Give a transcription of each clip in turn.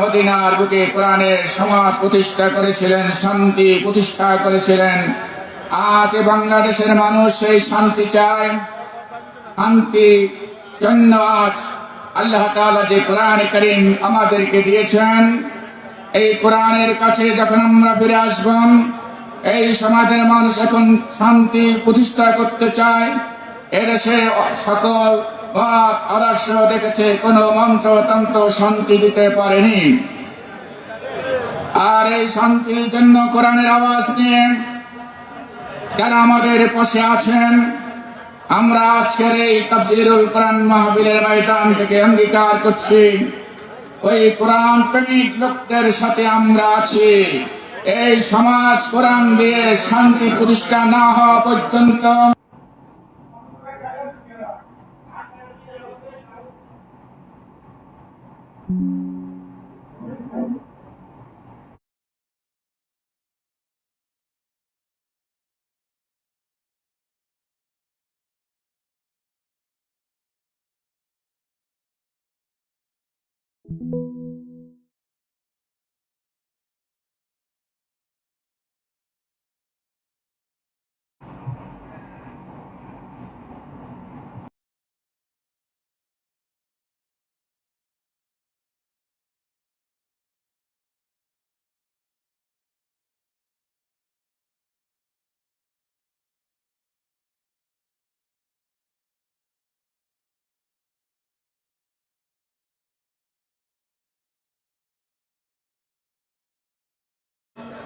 মদিনার বুকে কোরআনের সমাজ প্রতিষ্ঠা করেছিলেন, শান্তি প্রতিষ্ঠা করেছিলেন। আজ বাংলাদেশের মানুষ সেই শান্তি চায়, শান্তি জন্য আজ আল্লাহ তাআলা যে কোরআন করিম আমাদেরকে দিয়েছেন, এই কোরআনের কাছে যখন আমরা ফিরে আসব, এই সমাজের মানুষ এখন শান্তি প্রতিষ্ঠা করতে চায়। এদেশে সকল আদর্শ দেখেছে শান্তি দিতে পারেনি। আর এই শান্তির জন্য কোরআনের আওয়াজ নিয়ে যারা আমাদের পাশে আছেন, আমরা আজকের এই তাফসিরুল কোরআন মাহফিলের ময়দান থেকে অঙ্গীকার করছি। ওই কোরআন প্রেমিক লোকদের সাথে আমরা আছি। এই সমাজ কোরআন দিয়ে শান্তি প্রতিষ্ঠা না হওয়া পর্যন্ত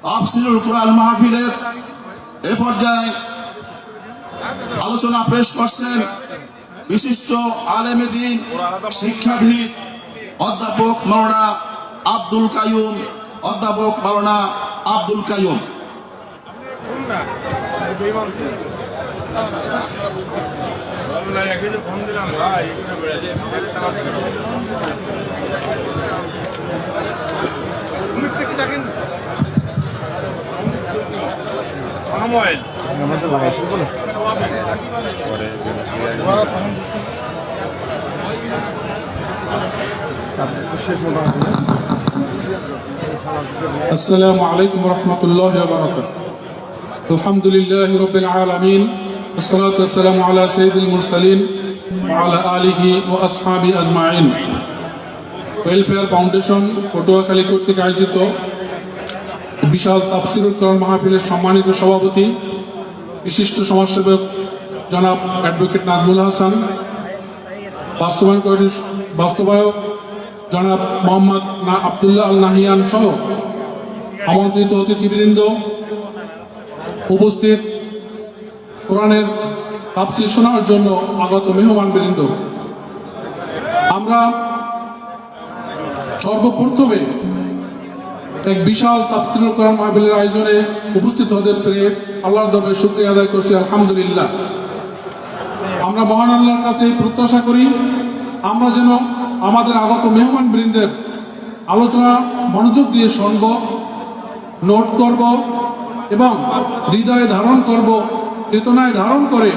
তাফসিরুল কোরআন মাহফিলের এ পর্যায়ে আলোচনা পেশ করছেন বিশিষ্ট আলেমে দিন শিক্ষাবিদ অধ্যাপক মাওলানা আব্দুল কায়ুম অধ্যাপক মাওলানা আব্দুল কায়ুম ভাই। মোবাইল السلام عليكم ورحمة الله وبركاته الحمد لله رب العالمين والصلاة والسلام على سيد المرسلين وعلى آله وأصحابه أجمعين ওয়েলফেয়ার ফাউন্ডেশন পটুয়াখালী কর্তৃক আয়োজিত বিশাল তাফসিরুল কোরআন মাহফিলের সম্মানিত সভাপতি, বিশিষ্ট সমাজসেবক জনাব অ্যাডভোকেট নাজমুল হাসান, বাস্তবায়ন বাস্তবায়ক জনাব মোহাম্মদ না আবদুল্লাহ আল নাহিয়ান সহ আমন্ত্রিত অতিথিবৃন্দ উপস্থিত কোরআনের তাপসির শোনার জন্য আগত মেহমান বৃন্দ। আমরা সর্বপ্রথমে এক বিশাল তাফসিরুল কোরআন মাহবিলের আয়োজনে উপস্থিত হতে পেরে আল্লাহর দরবারে শুক্রিয়া আদায় করছি, আলহামদুলিল্লাহ। আমরা মহান আল্লাহর কাছে প্রত্যাশা করি, আমরা যেন আমাদের আগত মেহমান বৃন্দের আলোচনা, মনোযোগ দিয়ে শুনব, নোট করব এবং হৃদয়ে ধারণ করব, চেতনায় ধারণ করে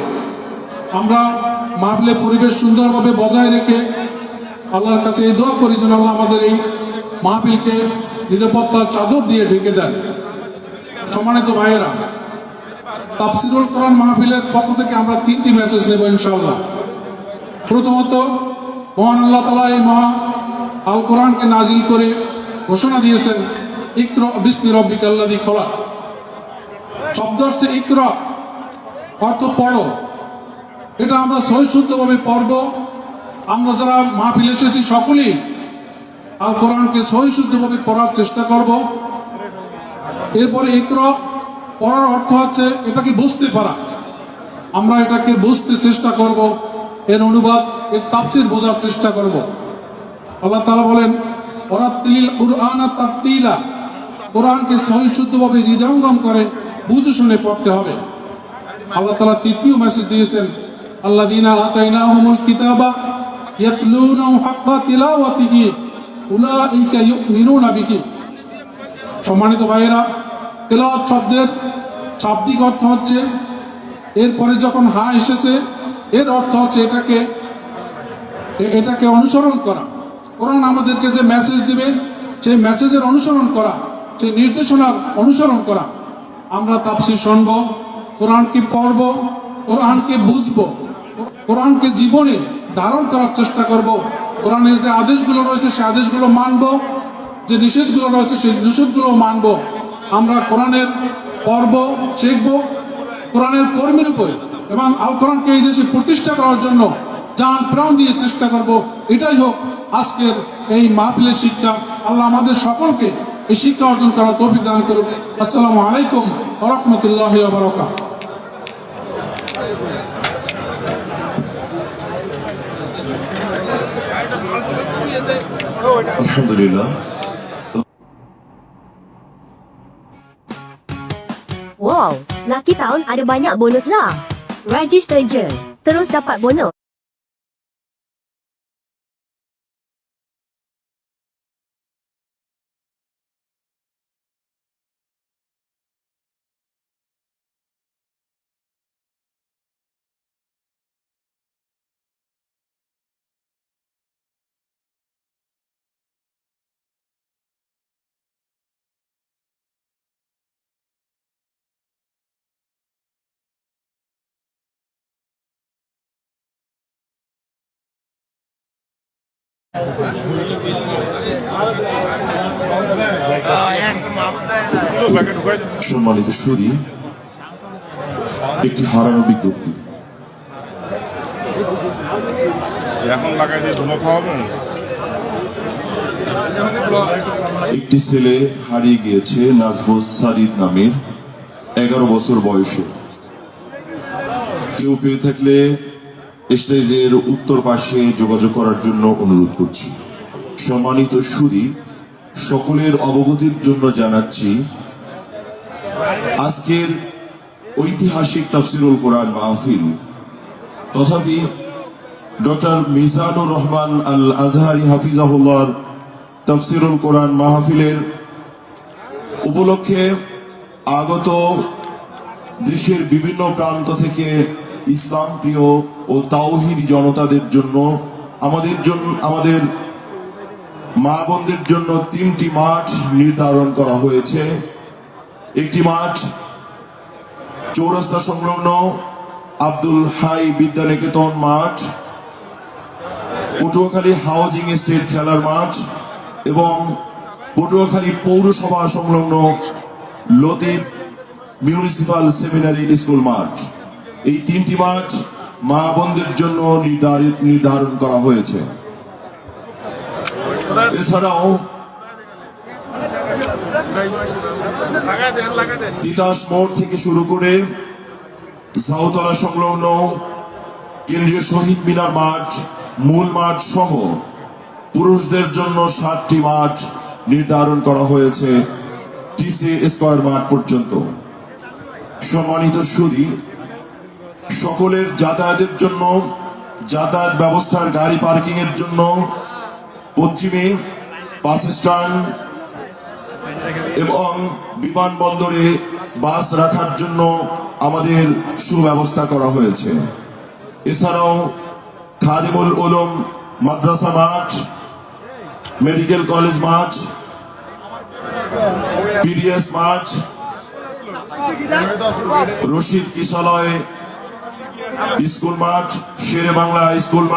আমরা মাহফিলে পরিবেশ সুন্দরভাবে বজায় রেখে আল্লাহর কাছে এই দোয়া করি যেন আল্লাহ আমাদের এই মাহফিলকে নিরাপত্তার চাদর দিয়ে ঢেকে দেন। সম্মানিত ভাইয়েরা, তাফসিরুল কোরআন মাহফিলের পক্ষ থেকে আমরা তিনটি মেসেজ নেব ইনশাআল্লাহ। প্রথমত, মহান আল্লাহ তালা এই মহা আল কোরআনকে নাজিল করে ঘোষণা দিয়েছেন, ইকর বিস্মি রব্বিক আল্লাদি খোলা শব্দ হচ্ছে ইকর, অর্থ পড়ো। এটা আমরা সহিশুদ্ধভাবে পড়ব। আমরা যারা মাহফিল এসেছি, সকলেই আল কোরআনকে সহিশুদ্ধভাবে পড়ার চেষ্টা করব। এরপরে ইকর, পড়ার অর্থ হচ্ছে এটাকে বুঝতে পারা। আমরা এটাকে বুঝতে চেষ্টা করব। এর অনুবাদ, এর তাফসির বোঝার চেষ্টা করব। আল্লাহ তাআলা বলেন ওরাত্তিল কুরআন তারতিলা। কোরআনকে সহিশুদ্ধভাবে হৃদয়ঙ্গম করে বুঝে শুনে পড়তে হবে। আল্লাহ তাআলা তৃতীয় মেসেজ দিয়েছেন, আল্লাযীনা আতাইনাহুমুল কিতাবা ইয়াতলুনাহু হাক্কা তিলাওয়াতিহি। সম্মানিত ভাইয়েরা, তেলাওয়াত শব্দের শাব্দিক অর্থ হচ্ছে, এরপরে যখন হা এসেছে, এর অর্থ হচ্ছে এটাকে এটাকে অনুসরণ করা। কোরআন আমাদেরকে যে মেসেজ দিবে, সেই মেসেজের অনুসরণ করা, সেই নির্দেশনার অনুসরণ করা। আমরা তাপসি শুনব, কোরআনকে পড়ব, কোরআনকে বুঝব, কোরআনকে জীবনে ধারণ করার চেষ্টা করব। কোরআনের যে আদেশগুলো রয়েছে সেই আদেশগুলো মানব, যে নিষেধগুলো রয়েছে, সেই নিষেধগুলো মানব। আমরা কোরআনের পর্ব শিখব, কোরআনের কর্মী রূপে এবং আল কোরআনকে এই দেশে প্রতিষ্ঠা করার জন্য যান প্রাণ দিয়ে চেষ্টা করব। এটাই হোক আজকের এই মাহফিলের শিক্ষা। আল্লাহ আমাদের সকলকে এই শিক্ষা অর্জন করার তৌফিক দান করুক। আসসালামু আলাইকুম রহমতুল্লাহ বারকাত আলহামদুলিল্লাহ Wow, laki tahun ada banyak bonus lah. Register je, terus dapat bonus. সম্মানিত সুদী একটি হারানো বিজ্ঞপ্তি। এখন লাগাই দিয়ে ধুমো খাওয়াবো? একটি ছেলে হারিয়ে গিয়েছে নাজমুস সাদিদ নামের এগারো বছর বয়সে। কেউ পেয়ে থাকলে স্টেজের উত্তর পাশে যোগাযোগ করার জন্য অনুরোধ করছি। সম্মানিত সুদী, সকলের অবগতির জন্য জানাচ্ছি, আজকের ঐতিহাসিক তাফসিরুল কোরআন মাহফিল তথাপি ডক্টর মিজানুর রহমান আল আজহারি হাফিজাহুল্লাহর তফসিরুল কোরআন মাহফিলের উপলক্ষে আগত দেশের বিভিন্ন প্রান্ত থেকে ইসলাম প্রিয় ও তাওহিদ জনতাদের জন্য, আমাদের জন্য আমাদের মা বোনদের জন্য তিনটি মাঠ নির্ধারণ করা হয়েছে। একটি মাঠ চৌরাস্তা সংলগ্ন আব্দুল হাই বিদ্যানিকেতন মাঠ, পটুয়াখালী হাউজিং এস্টেট খেলার মাঠ এবং পটুয়াখালী পৌরসভা সংলগ্ন লতিফ মিউনিসিপাল সেমিনারি স্কুল মাঠ। এই তিনটি মাঠ মা বোনদের জন্য নির্ধারিত, নির্ধারণ করা হয়েছে। এছাড়াও তিতাস মোড় থেকে শুরু করে সাউতলা সংলগ্ন কেন্দ্রীয় শহীদ মিনার মাঠ, মূল মাঠ সহ পুরুষদের জন্য সাতটি মাঠ নির্ধারণ করা হয়েছে টিসি স্কয়ার মাঠ পর্যন্ত। সম্মানিত সুদী সকলের যাতায়াতের জন্য, যাতায়াত ব্যবস্থার গাড়ি পার্কিং এর জন্য পশ্চিমে বাস স্ট্যান্ড এবং বিমানবন্দরে বাস রাখার জন্য আমাদের সুব্যবস্থা করা হয়েছে। এছাড়াও খাদিমুল উলুম মাদ্রাসা মাঠ, মেডিকেল কলেজ মাঠ পিডিএস মাঠ, রশিদ কিশালয় স্কুল মাঠ শেরে বাংলা স্কুল মাঠ।